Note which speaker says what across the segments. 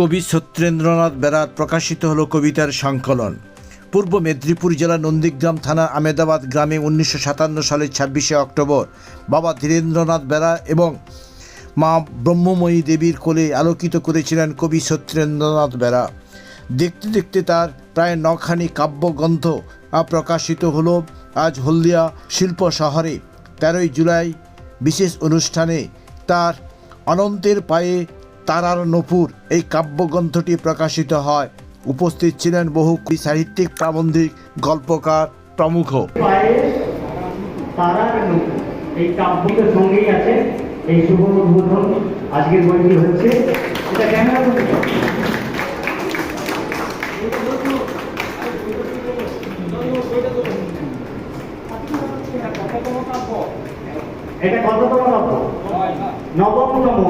Speaker 1: কবি সত্যেন্দ্রনাথ বেরার প্রকাশিত হলো কবিতার সংকলন। পূর্ব মেদিনীপুর জেলা নন্দীগ্রাম থানা আমেদাবাদ গ্রামে উনিশশো সাতান্ন সালের ছাব্বিশে অক্টোবর বাবা ধীরেন্দ্রনাথ বেরা এবং মা ব্রহ্মময়ী দেবীর কোলে আলোকিত করেছিলেন কবি সত্যেন্দ্রনাথ বেরা দেখতে দেখতে তার প্রায় নখানি কাব্যগ্রন্থ প্রকাশিত হলো। আজ হলদিয়া শিল্প শহরে তেরোই জুলাই বিশেষ অনুষ্ঠানে তার অনন্তের পায়ে তারার নপুর এই কাব্যগ্রন্থটি প্রকাশিত হয়। উপস্থিত ছিলেন বহু সাহিত্যিক প্রাবন্ধিক গল্পকার প্রমুখ।
Speaker 2: নবমতম।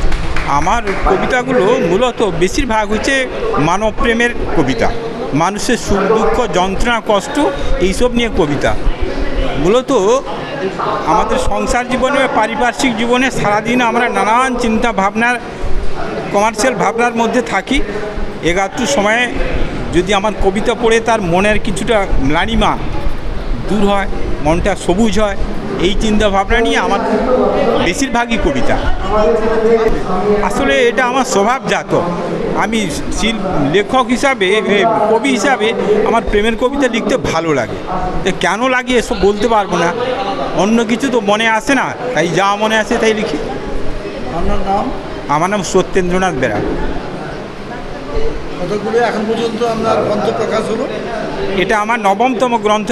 Speaker 3: আমার কবিতাগুলো মূলত বেশিরভাগ হচ্ছে মানব প্রেমের কবিতা। মানুষের সুখ, দুঃখ, যন্ত্রণা, কষ্ট এইসব নিয়ে কবিতা। মূলত আমাদের সংসার জীবনে পারিপার্শ্বিক জীবনে সারাদিন আমরা নানান চিন্তা ভাবনার কমার্শিয়াল ভাবনার মধ্যে থাকি। এগাত্র সময়ে যদি আমার কবিতা পড়ে তার মনের কিছুটা ম্লানিমা দূর হয়, মনটা সবুজ হয় এই চিন্তা ভাবনা নিয়ে আমার বেশিরভাগই কবিতা। আসলে এটা আমার স্বভাবজাত আমি লেখক হিসাবে কবি হিসাবে আমার প্রেমের কবিতা লিখতে ভালো লাগে। কেন লাগে এসব বলতে পারব না। অন্য কিছু তো মনে আসে না। তাই যা মনে আসে তাই লিখি।
Speaker 4: আপনার নাম?
Speaker 3: আমার নাম সত্যেন্দ্রনাথ বেরা।
Speaker 4: কতগুলো? এখন পর্যন্ত আপনার গ্রন্থ প্রকাশ হলো?
Speaker 3: এটা আমার নবমতম গ্রন্থ